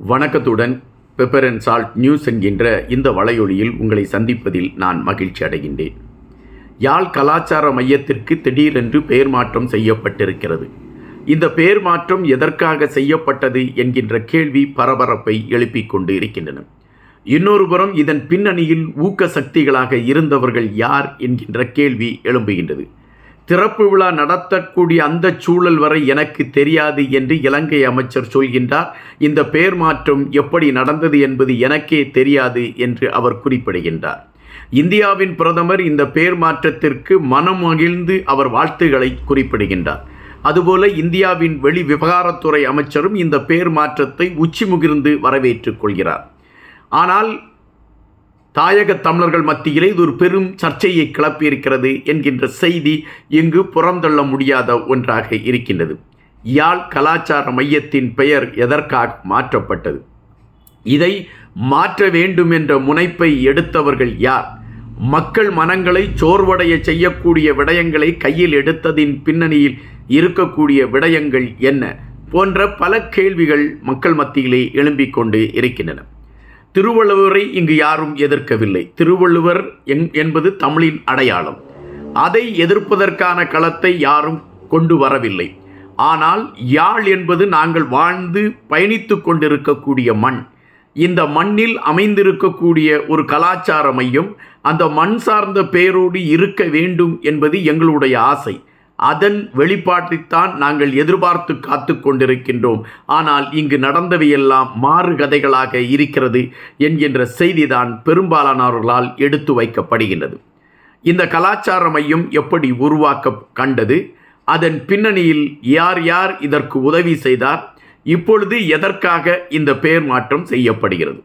வணக்கத்துடன் pepper and salt news என்கின்ற இந்த வலையொலியில் உங்களை சந்திப்பதில் நான் மகிழ்ச்சி அடைகின்றேன். யாழ் கலாச்சார மையத்திற்கு திடீரென்று பெயர் மாற்றம் செய்யப்பட்டிருக்கிறது. இந்த பெயர் மாற்றம் எதற்காக செய்யப்பட்டது என்கின்ற கேள்வி பரபரப்பை எழுப்பிக் கொண்டு இருக்கின்றன. இன்னொரு புறம் இதன் பின்னணியில் ஊக்க சக்திகளாக இருந்தவர்கள் யார் என்கின்ற கேள்வி எழும்புகின்றது. திறப்பு விழா நடத்தக்கூடிய அந்த சூழல் வரை எனக்கு தெரியாது என்று இலங்கை அமைச்சர் சொல்கின்றார். இந்த பெயர் மாற்றம் எப்படி நடந்தது என்பது எனக்கே தெரியாது என்று அவர் குறிப்பிடுகின்றார். இந்தியாவின் பிரதமர் இந்த பெயர் மாற்றத்திற்கு மனம் மகிழ்ந்து அவர் வாழ்த்துகளை குறிப்பிடுகின்றார். அதுபோல இந்தியாவின் வெளி விவகாரத்துறை அமைச்சரும் இந்த பெயர் மாற்றத்தை உச்சி முகிர்ந்து வரவேற்றுக் கொள்கிறார். ஆனால் தாயக தமிழர்கள் மத்தியிலே இது ஒரு பெரும் சர்ச்சையை கிளப்பியிருக்கிறது என்கின்ற செய்தி இங்கு புறந்தள்ள முடியாத ஒன்றாக இருக்கின்றது. யாழ் கலாச்சார மையத்தின் பெயர் எதற்காக மாற்றப்பட்டது? இதை மாற்ற வேண்டும் என்ற முனைப்பை எடுத்தவர்கள் யார்? மக்கள் மனங்களை சோர்வடைய செய்யக்கூடிய விடயங்களை கையில் எடுத்ததின் பின்னணியில் இருக்கக்கூடிய விடயங்கள் என்ன? போன்ற பல கேள்விகள் மக்கள் மத்தியிலே எழும்பிக் கொண்டு இருக்கின்றன. திருவள்ளுவரை இங்கு யாரும் எதிர்க்கவில்லை. திருவள்ளுவர் என் என்பது தமிழின் அடையாளம். அதை எதிர்ப்பதற்கான களத்தை யாரும் கொண்டு வரவில்லை. ஆனால் யாழ் என்பது நாங்கள் வாழ்ந்து பயணித்து கொண்டிருக்கக்கூடிய மண். இந்த மண்ணில் அமைந்திருக்கக்கூடிய ஒரு கலாச்சார மையம் அந்த மண் சார்ந்த பெயரோடு இருக்க வேண்டும் என்பது எங்களுடைய ஆசை. அதன் வெளிப்பாட்டைத்தான் நாங்கள் எதிர்பார்த்து காத்து கொண்டிருக்கின்றோம். ஆனால் இங்கு நடந்தவையெல்லாம் மாறு கதைகளாக இருக்கிறது என்கின்ற செய்திதான் பெரும்பாலானவர்களால் எடுத்து வைக்கப்படுகின்றது. இந்த கலாச்சார மையம் எப்படி உருவாக்க கண்டது? அதன் பின்னணியில் யார் யார் இதற்கு உதவி செய்தார்? இப்பொழுது எதற்காக இந்த பெயர் மாற்றம் செய்யப்படுகிறது?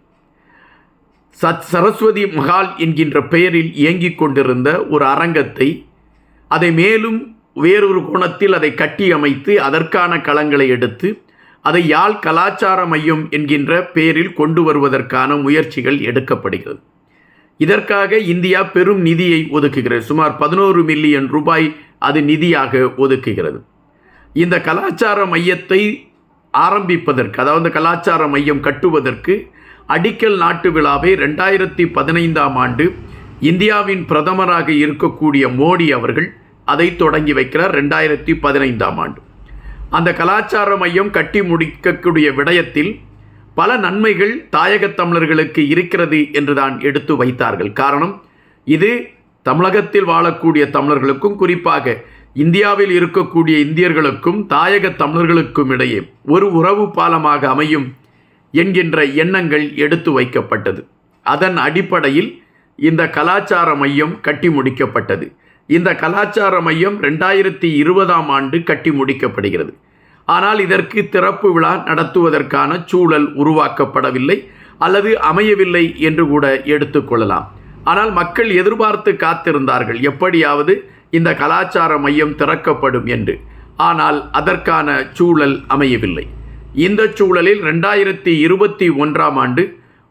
சத் சரஸ்வதி மகால் என்கின்ற பெயரில் இயங்கிக் கொண்டிருந்த ஒரு அரங்கத்தை அதை மேலும் வேறொரு கோணத்தில் அதை கட்டி அமைத்து அதற்கான களங்களை எடுத்து அதை யாழ் கலாச்சார மையம் என்கின்ற பெயரில் கொண்டு வருவதற்கான முயற்சிகள் எடுக்கப்படுகிறது. இதற்காக இந்தியா பெரும் நிதியை ஒதுக்குகிறது. சுமார் பதினோரு மில்லியன் ரூபாய் அது நிதியாக ஒதுக்குகிறது. இந்த கலாச்சார மையத்தை ஆரம்பிப்பதற்கு அதாவது கலாச்சார மையம் கட்டுவதற்கு அடிக்கல் நாட்டு விழாவை ரெண்டாயிரத்தி பதினைந்தாம் ஆண்டு இந்தியாவின் பிரதமராக இருக்கக்கூடிய மோடி அவர்கள் அதை தொடங்கி வைக்கிறார் ரெண்டாயிரத்தி பதினைந்தாம் ஆண்டு. அந்த கலாச்சார மையம் கட்டி முடிக்கக்கூடிய விடயத்தில் பல நன்மைகள் தாயகத் தமிழர்களுக்கு இருக்கிறது என்று தான் எடுத்து வைத்தார்கள். காரணம் இது தமிழகத்தில் வாழக்கூடிய தமிழர்களுக்கும் குறிப்பாக இந்தியாவில் இருக்கக்கூடிய இந்தியர்களுக்கும் தாயக தமிழர்களுக்கும் இடையே ஒரு உறவு பாலமாக அமையும் என்கின்ற எண்ணங்கள் எடுத்து வைக்கப்பட்டது. அதன் அடிப்படையில் இந்த கலாச்சார மையம் கட்டி முடிக்கப்பட்டது. இந்த கலாச்சார மையம் ரெண்டாயிரத்தி இருபதாம் ஆண்டு கட்டி முடிக்கப்படுகிறது. ஆனால் இதற்கு திறப்பு விழா நடத்துவதற்கான சூழல் உருவாக்கப்படவில்லை அல்லது அமையவில்லை என்று கூட எடுத்துக்கொள்ளலாம் ஆனால் மக்கள் எதிர்பார்த்து காத்திருந்தார்கள் எப்படியாவது இந்த கலாச்சார மையம் திறக்கப்படும் என்று. ஆனால் அதற்கான சூழல் அமையவில்லை. இந்த சூழலில் ரெண்டாயிரத்தி இருபத்தி ஒன்றாம் ஆண்டு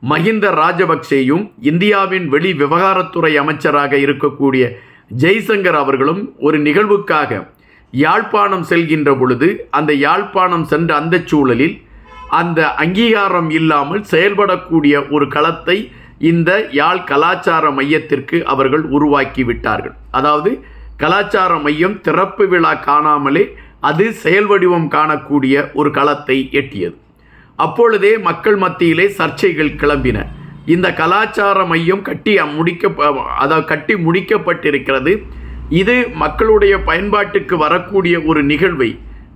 மஹிந்த ராஜபக்சேயும் இந்தியாவின் வெளி விவகாரத்துறை அமைச்சராக இருக்கக்கூடிய ஜெய்சங்கர் அவர்களும் ஒரு நிகழ்வுக்காக யாழ்ப்பாணம் செல்கின்ற பொழுது அந்த யாழ்ப்பாணம் சென்ற அந்த சூழலில் அந்த அங்கீகாரம் இல்லாமல் செயல்படக்கூடிய ஒரு களத்தை இந்த யாழ் கலாச்சார மையத்திற்கு அவர்கள் உருவாக்கி விட்டார்கள். அதாவது கலாச்சார மையம் திறப்பு விழா காணாமலே அது செயல் வடிவம் காணக்கூடிய ஒரு களத்தை எட்டியது. அப்பொழுதே மக்கள் மத்தியிலே சர்ச்சைகள் கிளம்பின. இந்த கலாச்சார மையம் கட்டி முடிக்க அதாவது கட்டி முடிக்கப்பட்டிருக்கிறது. இது மக்களுடைய பயன்பாட்டுக்கு வரக்கூடிய ஒரு நிகழ்வை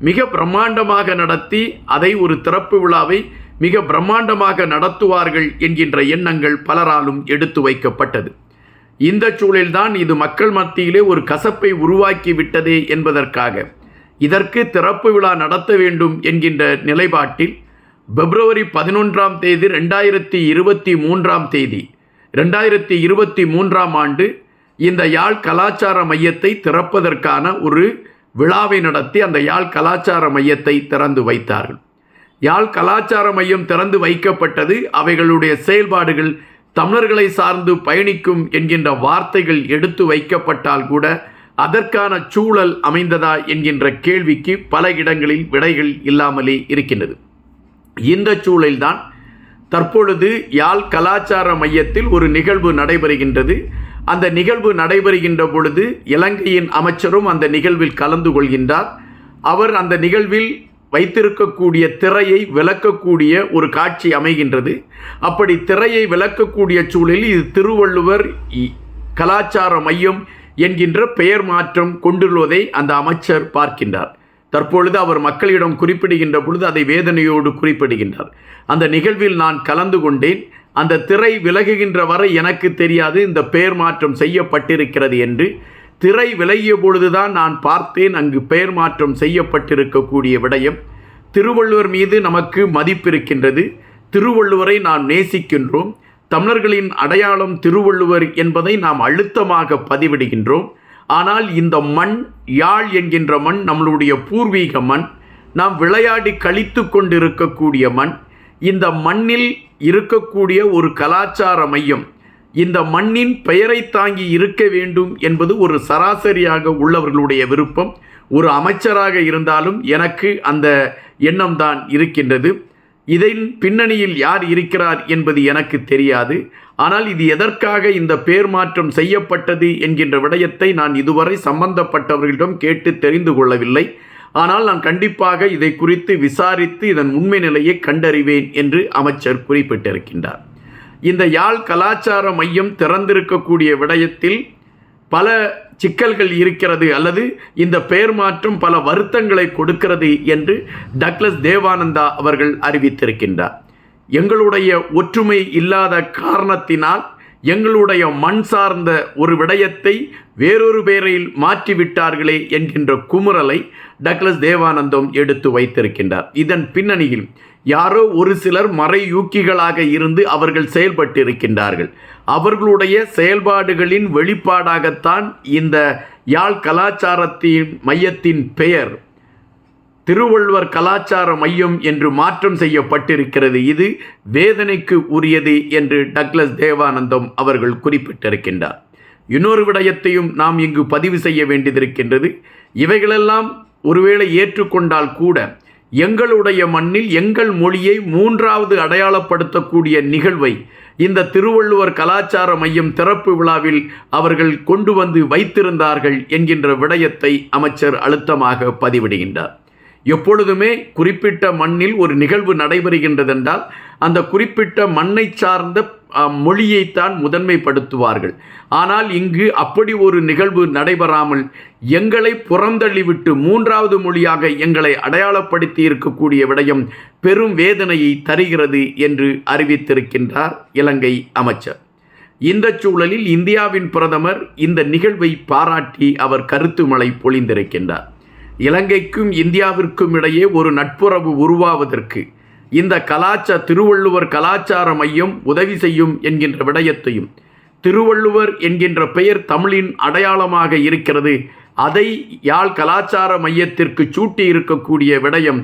மிக பிரம்மாண்டமாக நடத்தி அதை ஒரு திறப்பு விழாவை மிக பிரம்மாண்டமாக நடத்துவார்கள் என்கின்ற எண்ணங்கள் பலராலும் எடுத்து வைக்கப்பட்டது. இந்த சூழல்தான் இது மக்கள் மத்தியிலே ஒரு கசப்பை உருவாக்கி விட்டதே என்பதற்காக இதற்கு திறப்பு விழா நடத்த வேண்டும் என்கின்ற நிலைப்பாட்டில் பிப்ரவரி பதினொன்றாம் தேதி ரெண்டாயிரத்தி இருபத்தி மூன்றாம் தேதி ரெண்டாயிரத்தி இருபத்தி மூன்றாம் ஆண்டு இந்த யாழ் கலாச்சார மையத்தை திறப்பதற்கான ஒரு விழாவை நடத்தி அந்த யாழ் கலாச்சார மையத்தை திறந்து வைத்தார்கள். யாழ் கலாச்சார மையம் திறந்து வைக்கப்பட்டது அவைகளுடைய செயல்பாடுகள் தமிழர்களை சார்ந்து பயணிக்கும் என்கின்ற வார்த்தைகள் எடுத்து வைக்கப்பட்டால் கூட அதற்கான சூழல் அமைந்ததா என்கின்ற கேள்விக்கு பல இடங்களில் விடைகள் இல்லாமலே இருக்கின்றது. இந்த சூழலில்தான் தற்பொழுது யாழ் கலாச்சார மையத்தில் ஒரு நிகழ்வு நடைபெறுகின்றது. அந்த நிகழ்வு நடைபெறுகின்ற பொழுது இலங்கையின் அமைச்சரும் அந்த நிகழ்வில் கலந்து கொள்கின்றார். அவர் அந்த நிகழ்வில் வைத்திருக்கக்கூடிய திரையை விளக்கக்கூடிய ஒரு காட்சி அமைகின்றது. அப்படி திரையை விளக்கக்கூடிய சூழலில் இது திருவள்ளுவர் இ- கலாச்சார மையம் என்கின்ற பெயர் மாற்றம் கொண்டுள்ளதை அந்த அமைச்சர் பார்க்கின்றார். தற்பொழுது அவர் மக்களிடம் குறிப்பிடுகின்ற பொழுது அதை வேதனையோடு குறிப்பிடுகின்றார். அந்த நிகழ்வில் நான் கலந்து கொண்டேன். அந்த திரை விலகுகின்ற வரை எனக்கு தெரியாது இந்த பெயர் மாற்றம் செய்யப்பட்டிருக்கிறது என்று. திரை விலகிய பொழுதுதான் நான் பார்த்தேன். அங்கு பெயர் மாற்றம் செய்யப்பட்டிருக்கக்கூடிய விடயம் திருவள்ளுவர் மீது நமக்கு மதிப்பிருக்கின்றது. திருவள்ளுவரை நாம் நேசிக்கின்றோம். தமிழர்களின் அடையாளம் திருவள்ளுவர் என்பதை நாம் அழுத்தமாக பதிவிடுகின்றோம். ஆனால் இந்த மண் யாழ் என்கின்ற மண் நம்மளுடைய பூர்வீக மண் நாம் விளையாடி கழித்து கொண்டிருக்கக்கூடிய மண் இந்த மண்ணில் இருக்கக்கூடிய ஒரு கலாச்சார மையம் இந்த மண்ணின் பெயரை தாங்கி இருக்க வேண்டும் என்பது ஒரு சராசரியாக உள்ளவர்களுடைய விருப்பம் ஒரு அமைச்சராக இருந்தாலும் எனக்கு அந்த எண்ணம்தான் இருக்கின்றது. இதன் பின்னணியில் யார் இருக்கிறார் என்பது எனக்கு தெரியாது. ஆனால் இது எதற்காக இந்த பேர் மாற்றம் செய்யப்பட்டது என்கின்ற விடயத்தை நான் இதுவரை சம்பந்தப்பட்டவர்களிடம் கேட்டு தெரிந்து கொள்ளவில்லை. ஆனால் நான் கண்டிப்பாக இதை குறித்து விசாரித்து இதன் உண்மை நிலையை கண்டறிவேன் என்று அமைச்சர் குறிப்பிட்டிருக்கின்றார். இந்த யாழ் கலாச்சார மையம் திறந்திருக்கக்கூடிய விடயத்தில் பல சிக்கல்கள் இருக்கிறது அல்லது இந்த பெயர் மாற்றம் பல வருத்தங்களை கொடுக்கிறது என்று டக்ளஸ் தேவானந்தா அவர்கள் அறிவித்திருக்கின்றார். எங்களுடைய ஒற்றுமை இல்லாத காரணத்தினால் எங்களுடைய மண் சார்ந்த ஒரு விடயத்தை வேறொரு பேரில் மாற்றிவிட்டார்களே என்கின்ற குமுறலை டக்ளஸ் தேவானந்தம் எடுத்து வைத்திருக்கின்றார். இதன் பின்னணியில் யாரோ ஒரு சிலர் மறையூக்கிகளாக இருந்து அவர்கள் செயல்பட்டிருக்கின்றார்கள். அவர்களுடைய செயல்பாடுகளின் வெளிப்பாடாகத்தான் இந்த யாழ் கலாச்சாரத்தின் மையத்தின் பெயர் திருவள்ளுவர் கலாச்சார மையம் என்று மாற்றம் செய்யப்பட்டிருக்கிறது. இது வேதனைக்கு உரியது என்று டக்ளஸ் தேவானந்தம் அவர்கள் குறிப்பிட்டிருக்கின்றார். இன்னொரு விடயத்தையும் நாம் இங்கு பதிவு செய்ய வேண்டியதிருக்கின்றது இவைகளெல்லாம் ஒருவேளை ஏற்றுக்கொண்டால் கூட எங்களுடைய மண்ணில் எங்கள் மொழியை மூன்றாவது அடையாளப்படுத்தக்கூடிய நிகழ்வை இந்த திருவள்ளுவர் கலாச்சார மையம் திறப்பு விழாவில் அவர்கள் கொண்டு வந்து வைத்திருந்தார்கள் என்கின்ற விடயத்தை அமைச்சர் அழுத்தமாக பதிவிடுகின்றார். எப்பொழுதுமே குறிப்பிட்ட மண்ணில் ஒரு நிகழ்வு நடைபெறுகின்றதென்றால் அந்த குறிப்பிட்ட மண்ணை சார்ந்த மொழியைத்தான் முதன்மைப்படுத்துவார்கள். ஆனால் இங்கு அப்படி ஒரு நிகழ்வு நடைபெறாமல் எங்களை புறந்தள்ளிவிட்டு மூன்றாவது மொழியாக எங்களை அடையாளப்படுத்தி இருக்கக்கூடிய விடயம் பெரும் வேதனையை தருகிறது என்று அறிவித்திருக்கின்றார் இலங்கை அமைச்சர். இந்த சூழலில் இந்தியாவின் பிரதமர் இந்த நிகழ்வை பாராட்டி அவர் கருத்து மழை பொழிந்திருக்கின்றார். இலங்கைக்கும் இந்தியாவிற்கும் இடையே ஒரு நட்புறவு உருவாவதற்கு இந்த கலாச்சா திருவள்ளுவர் கலாச்சார மையம் உதவி செய்யும் என்கின்ற விடயத்தையும் திருவள்ளுவர் என்கின்ற பெயர் தமிழின் அடையாளமாக இருக்கிறது அதை யாழ் கலாச்சார மையத்திற்கு சூட்டி இருக்கக்கூடிய விடயம்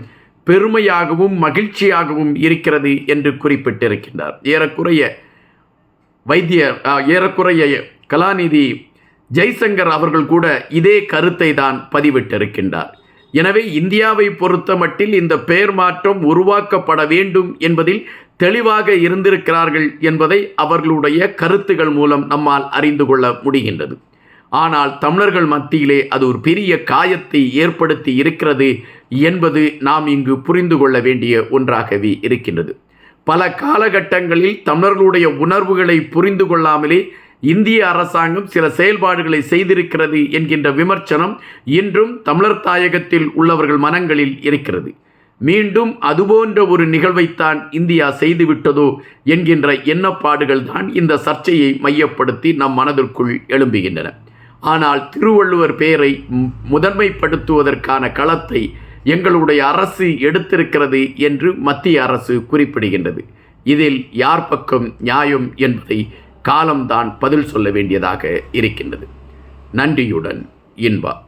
பெருமையாகவும் மகிழ்ச்சியாகவும் இருக்கிறது என்று குறிப்பிட்டிருக்கின்றார். ஏறக்குறைய வைத்திய ஏறக்குறைய கலாநிதி ஜெய்சங்கர் அவர்கள் கூட இதே கருத்தை தான் பதிவிட்டிருக்கின்றார். எனவே இந்தியாவை பொறுத்த மட்டில் இந்த பெயர் மாற்றம் உருவாக்கப்பட வேண்டும் என்பதில் தெளிவாக இருந்திருக்கிறார்கள் என்பதை அவர்களுடைய கருத்துகள் மூலம் நம்மால் அறிந்து கொள்ள முடிகின்றது. ஆனால் தமிழர்கள் மத்தியிலே அது ஒரு பெரிய காயத்தை ஏற்படுத்தி இருக்கிறது என்பது நாம் இங்கு புரிந்து கொள்ள வேண்டிய ஒன்றாகவே இருக்கின்றது. பல காலகட்டங்களில் தமிழர்களுடைய உணர்வுகளை புரிந்து கொள்ளாமலே இந்திய அரசாங்கம் சில செயல்பாடுகளை செய்திருக்கிறது என்கின்ற விமர்சனம் இன்றும் தமிழர் தாயகத்தில் உள்ளவர்கள் மனங்களில் இருக்கிறது. மீண்டும் அதுபோன்ற ஒரு நிகழ்வைத்தான் இந்தியா செய்துவிட்டதோ என்கின்ற எண்ணப்பாடுகள் தான் இந்த சர்ச்சையை மையப்படுத்தி நம் மனதிற்குள் எழும்புகின்றன. ஆனால் திருவள்ளுவர் பெயரை முதன்மைப்படுத்துவதற்கான களத்தை எங்களுடைய அரசு எடுத்திருக்கிறது என்று மத்திய அரசு குறிப்பிடுகின்றது. இதில் யார் பக்கம் நியாயம் என்பதை காலம்தான் பதில் சொல்ல வேண்டியதாக இருக்கின்றது. நன்றியுடன் இன்பா.